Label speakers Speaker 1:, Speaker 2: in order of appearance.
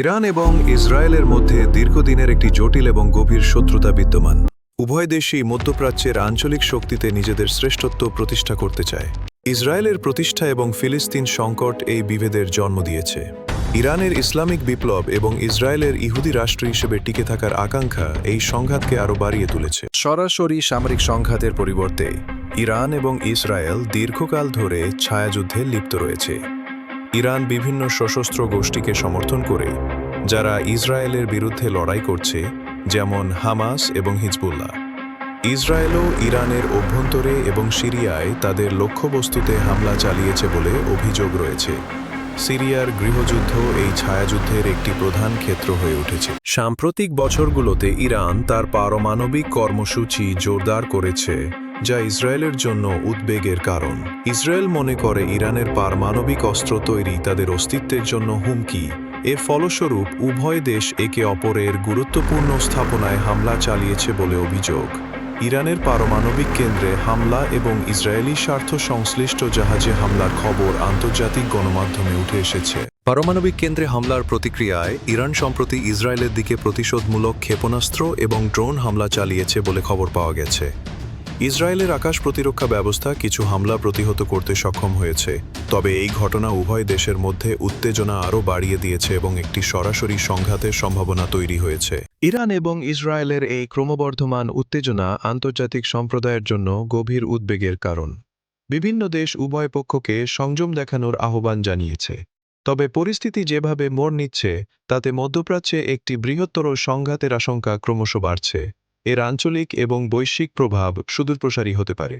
Speaker 1: Iran এবং ইসরায়েলের মধ্যে দীর্ঘদিনের একটি জটিল এবং গভীর শত্রুতা বিদ্যমান। উভয় দেশই মধ্যপ্রাচ্যের আঞ্চলিক শক্তিতে নিজেদের শ্রেষ্ঠত্ব প্রতিষ্ঠা করতে চায়। ইসরায়েলের প্রতিষ্ঠা এবং ফিলিস্তিন সংকট এই বিভেদের জন্ম দিয়েছে। ইরানের ইসলামিক বিপ্লব এবং ইসরায়েলের ইহুদি রাষ্ট্র হিসেবে টিকে থাকার আকাঙ্ক্ষা এই সংঘাতকে আরও বাড়িয়ে তুলেছে। সরাসরি সামরিক সংঘাতের পরিবর্তে, ইরান এবং ইসরায়েল দীর্ঘকাল ধরে ছায়াযুদ্ধে লিপ্ত রয়েছে। ইরান বিভিন্ন সশস্ত্র গোষ্ঠীকে সমর্থন করে, যারা ইসরায়েলের বিরুদ্ধে লড়াই করছে, যেমন হামাস এবং হিজবুল্লাহ। ইসরায়েলও ইরানের অভ্যন্তরে এবং সিরিয়ায় তাদের লক্ষ্যবস্তুতে হামলা চালিয়েছে বলে অভিযোগ রয়েছে। সিরিয়ার গৃহযুদ্ধ এই ছায়াযুদ্ধের একটি প্রধান ক্ষেত্র হয়ে উঠেছে। সাম্প্রতিক বছরগুলোতে ইরান তার পারমাণবিক কর্মসূচি জোরদার করেছে। যা ইসরায়েলের জন্য উদ্বেগের কারণ। ইসরায়েল মনে করে ইরানের পারমাণবিক অস্ত্র তৈরি তাদের অস্তিত্বের জন্য হুমকি। এর ফলস্বরূপ উভয় দেশ একে অপরের গুরুত্বপূর্ণ স্থাপনায় হামলা চালিয়েছে বলে অভিযোগ। ইরানের পারমাণবিক কেন্দ্রে হামলা এবং ইসরায়েলি স্বার্থ সংশ্লিষ্ট জাহাজে হামলার খবর আন্তর্জাতিক গণমাধ্যমে উঠে এসেছে। পারমাণবিক কেন্দ্রে হামলার প্রতিক্রিয়ায় ইরান সম্প্রতি ইসরায়েলের দিকে প্রতিশোধমূলক ক্ষেপণাস্ত্র এবং ড্রোন হামলা চালিয়েছে বলে খবর পাওয়া গেছে। ইসরায়েলের আকাশ প্রতিরক্ষা ব্যবস্থা কিছু হামলা প্রতিহত করতে সক্ষম হয়েছে। তবে এই ঘটনা উভয় দেশের মধ্যে উত্তেজনা আরও বাড়িয়ে দিয়েছে এবং একটি সরাসরি সংঘাতের সম্ভাবনা তৈরি হয়েছে। ইরান এবং ইসরায়েলের এই ক্রমবর্ধমান উত্তেজনা আন্তর্জাতিক সম্প্রদায়ের জন্য গভীর উদ্বেগের কারণ। বিভিন্ন দেশ উভয় পক্ষকে সংযম দেখানোর আহ্বান জানিয়েছে। তবে পরিস্থিতি যেভাবে মোড় নিচ্ছে, তাতে মধ্যপ্রাচ্যে একটি বৃহত্তর সংঘাতের আশঙ্কা ক্রমশ বাড়ছে। এর আঞ্চলিক এবং বৈশ্বিক প্রভাব সুদূরপ্রসারী হতে পারে।